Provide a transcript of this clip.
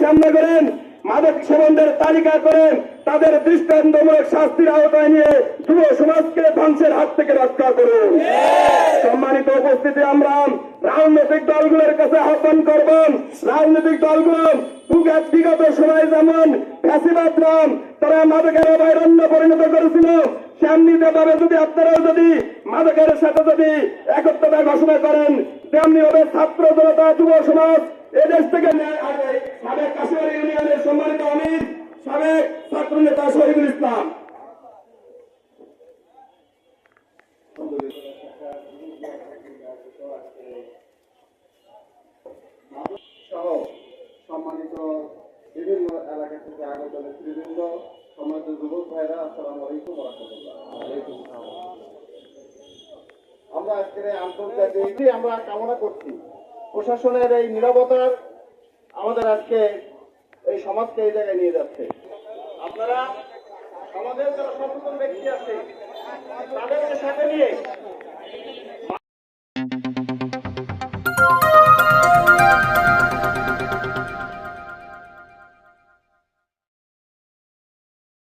সামনে করেন, মাদক সেবনদের তালিকা করেন, তাদের দৃষ্টান্তমূলক শাস্তির আওতায় নিয়ে যুব সমাজকে ধ্বংসের হাত থেকে রক্ষা করুন। সম্মানিত উপস্থিতি, আমরা রাজনৈতিক দলগুলোর কাছে আহ্বান করব। রাজনৈতিক দলগুলো বিগত সময় যেমন ফ্যাসিবাদ নাম তারা মাদকের অভয়ারণ্য পরিণত করেছিল, তেমনিতে ভাবে যদি আপনারাও যদি মাদকের সাথে যদি একত্রতা ঘোষণা করেন তেমনি হবে ছাত্র জনতা, যুব সমাজ, এদেশ থেকে সাবেক কাশ্মীর ইউনিয়নের সম্মানিত অমিত সাবেক ছাত্র নেতা শহীদুল ইসলাম। সম্মানিত বিভিন্ন এলাকা থেকে আগত নেতৃবৃন্দ, সম্মানিত যুবক ভাইরা, আসসালামু আলাইকুম রহমতুল্লাহ আমরা আমরা কামনা করছি। প্রশাসনের এই নিরবতার আমাদের আজকে এই সমাজকে এই জায়গায় নিয়ে যাচ্ছে। আপনারা সমাজের যারা সচেতন ব্যক্তি আছে, তাদেরকে সাথে নিয়ে